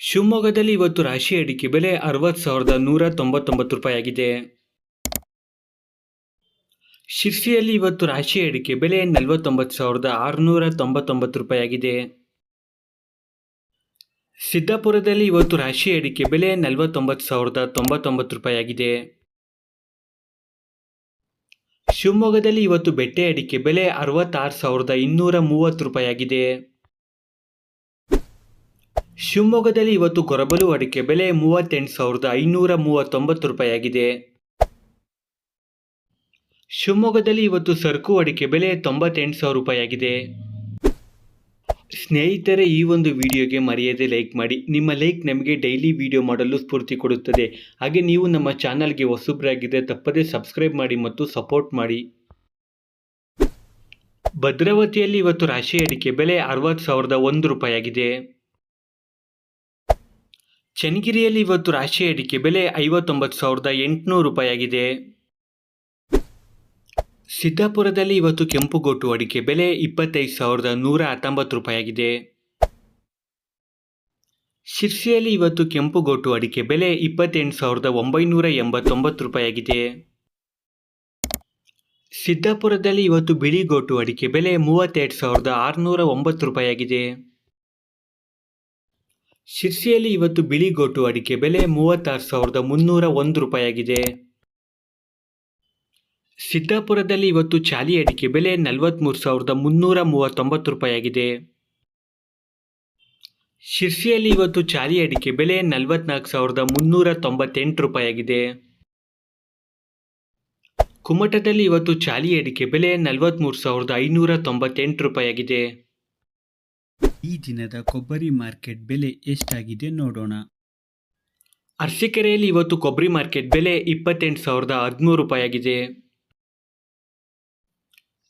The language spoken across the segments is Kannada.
ಶಿವಮೊಗ್ಗದಲ್ಲಿ ಇವತ್ತು ರಾಶಿ ಅಡಿಕೆ ಬೆಲೆ ಅರವತ್ತು ಸಾವಿರದ ನೂರ ತೊಂಬತ್ತೊಂಬತ್ತು ರೂಪಾಯಿ ಆಗಿದೆ ಶಿರ್ಸಿಯಲ್ಲಿ ಇವತ್ತು ರಾಶಿ ಅಡಿಕೆ ಬೆಲೆ ನಲವತ್ತೊಂಬತ್ತು ಸಾವಿರದ ಆರುನೂರ ತೊಂಬತ್ತೊಂಬತ್ತು ರೂಪಾಯಿ ಆಗಿದೆ ಸಿದ್ದಾಪುರದಲ್ಲಿ ಇವತ್ತು ರಾಶಿ ಅಡಿಕೆ ಬೆಲೆ ನಲವತ್ತೊಂಬತ್ತು ಸಾವಿರದ ತೊಂಬತ್ತೊಂಬತ್ತು ರೂಪಾಯಿ ಆಗಿದೆ ಶಿವಮೊಗ್ಗದಲ್ಲಿ ಇವತ್ತು ಬೆಟ್ಟೆ ಅಡಿಕೆ ಬೆಲೆ ಅರವತ್ತಾರು ಸಾವಿರದ ಇನ್ನೂರ ಮೂವತ್ತು ರೂಪಾಯಿ ಆಗಿದೆ ಶಿವಮೊಗ್ಗದಲ್ಲಿ ಇವತ್ತು ಕೊರಬಲು ಅಡಿಕೆ ಬೆಲೆ ಮೂವತ್ತೆಂಟು ಸಾವಿರದ ಐನೂರ ಮೂವತ್ತೊಂಬತ್ತು ರೂಪಾಯಿ ಆಗಿದೆ ಶಿವಮೊಗ್ಗದಲ್ಲಿ ಇವತ್ತು ಸರಕು ಅಡಿಕೆ ಬೆಲೆ ತೊಂಬತ್ತೆಂಟು ಸಾವಿರ ರೂಪಾಯಿ ಆಗಿದೆ ಸ್ನೇಹಿತರೆ, ಈ ಒಂದು ವಿಡಿಯೋಗೆ ಮರೆಯದೆ ಲೈಕ್ ಮಾಡಿ. ನಿಮ್ಮ ಲೈಕ್ ನಮಗೆ ಡೈಲಿ ವಿಡಿಯೋ ಮಾಡಲು ಸ್ಫೂರ್ತಿ ಕೊಡುತ್ತದೆ. ಹಾಗೆ ನೀವು ನಮ್ಮ ಚಾನಲ್ಗೆ ಹೊಸಬ್ರಾಗಿದ್ದರೆ ತಪ್ಪದೇ ಸಬ್ಸ್ಕ್ರೈಬ್ ಮಾಡಿ ಮತ್ತು ಸಪೋರ್ಟ್ ಮಾಡಿ. ಭದ್ರಾವತಿಯಲ್ಲಿ ಇವತ್ತು ರಾಶಿ ಅಡಿಕೆ ಬೆಲೆ ಅರವತ್ತು ಸಾವಿರದ ಒಂದು ರೂಪಾಯಿ ಆಗಿದೆ ಚನ್ನಗಿರಿಯಲ್ಲಿ ಇವತ್ತು ರಾಶಿ ಅಡಿಕೆ ಬೆಲೆ ಐವತ್ತೊಂಬತ್ತು ಸಾವಿರದ ಎಂಟುನೂರು ರೂಪಾಯಿಯಾಗಿದೆ. ಸಿದ್ದಾಪುರದಲ್ಲಿ ಇವತ್ತು ಕೆಂಪುಗೋಟು ಅಡಿಕೆ ಬೆಲೆ ಇಪ್ಪತ್ತೈದು ಸಾವಿರದ ನೂರ ಹತ್ತೊಂಬತ್ತು ರೂಪಾಯಿಯಾಗಿದೆ. ಶಿರ್ಸಿಯಲ್ಲಿ ಇವತ್ತು ಕೆಂಪುಗೋಟು ಅಡಿಕೆ ಬೆಲೆ ಇಪ್ಪತ್ತೆಂಟು ಸಾವಿರದ ಒಂಬೈನೂರ ಎಂಬತ್ತೊಂಬತ್ತು ರೂಪಾಯಿಯಾಗಿದೆ. ಸಿದ್ದಾಪುರದಲ್ಲಿ ಇವತ್ತು ಬಿಳಿಗೋಟು ಅಡಿಕೆ ಬೆಲೆ ಮೂವತ್ತೆರಡು ಸಾವಿರದ ಆರುನೂರ ಒಂಬತ್ತು ರೂಪಾಯಿ ಆಗಿದೆ ಶಿರ್ಸಿಯಲ್ಲಿ ಇವತ್ತು ಬಿಳಿಗೋಟು ಅಡಿಕೆ ಬೆಲೆ ಮೂವತ್ತಾರು ಸಾವಿರದ ಮುನ್ನೂರ ಒಂದು ರೂಪಾಯಿಯಾಗಿದೆ. ಸಿದ್ದಾಪುರದಲ್ಲಿ ಇವತ್ತು ಚಾಲಿ ಅಡಿಕೆ ಬೆಲೆ ನಲವತ್ತ್ಮೂರು ಸಾವಿರದ ಮುನ್ನೂರ ಮೂವತ್ತೊಂಬತ್ತು ರೂಪಾಯಿಯಾಗಿದೆ. ಶಿರ್ಸಿಯಲ್ಲಿ ಇವತ್ತು ಚಾಲಿ ಅಡಿಕೆ ಬೆಲೆ ನಲವತ್ನಾಲ್ಕು ಸಾವಿರದ ಮುನ್ನೂರ ತೊಂಬತ್ತೆಂಟು ರೂಪಾಯಿಯಾಗಿದೆ. ಕುಮಟದಲ್ಲಿ ಇವತ್ತು ಚಾಲಿ ಅಡಿಕೆ ಬೆಲೆ ನಲವತ್ತ್ಮೂರು ಸಾವಿರದ ಐನೂರ ತೊಂಬತ್ತೆಂಟು ರೂಪಾಯಿ ಆಗಿದೆ ಈ ದಿನದ ಕೊಬ್ಬರಿ ಮಾರ್ಕೆಟ್ ಬೆಲೆ ಎಷ್ಟಾಗಿದೆ ನೋಡೋಣ. ಅರ್ಸಿಕೆರೆಯಲ್ಲಿ ಇವತ್ತು ಕೊಬ್ಬರಿ ಮಾರ್ಕೆಟ್ ಬೆಲೆ ಇಪ್ಪತ್ತೆಂಟು ಸಾವಿರದ ಹದಿಮೂರು ರೂಪಾಯಿಯಾಗಿದೆ.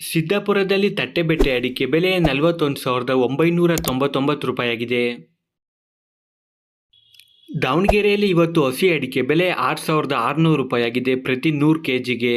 ಸಿದ್ದಾಪುರದಲ್ಲಿ ತಟ್ಟೆಬೆಟ್ಟೆ ಅಡಿಕೆ ಬೆಲೆ ನಲವತ್ತೊಂದು ಸಾವಿರದ ಒಂಬೈನೂರ ತೊಂಬತ್ತೊಂಬತ್ತು ರೂಪಾಯಿಯಾಗಿದೆ. ದಾವಣಗೆರೆಯಲ್ಲಿ ಇವತ್ತು ಹಸಿ ಅಡಿಕೆ ಬೆಲೆ ಆರು ಸಾವಿರದ ಆರುನೂರು ರೂಪಾಯಿಯಾಗಿದೆ ಪ್ರತಿ ನೂರು ಕೆ ಜಿಗೆ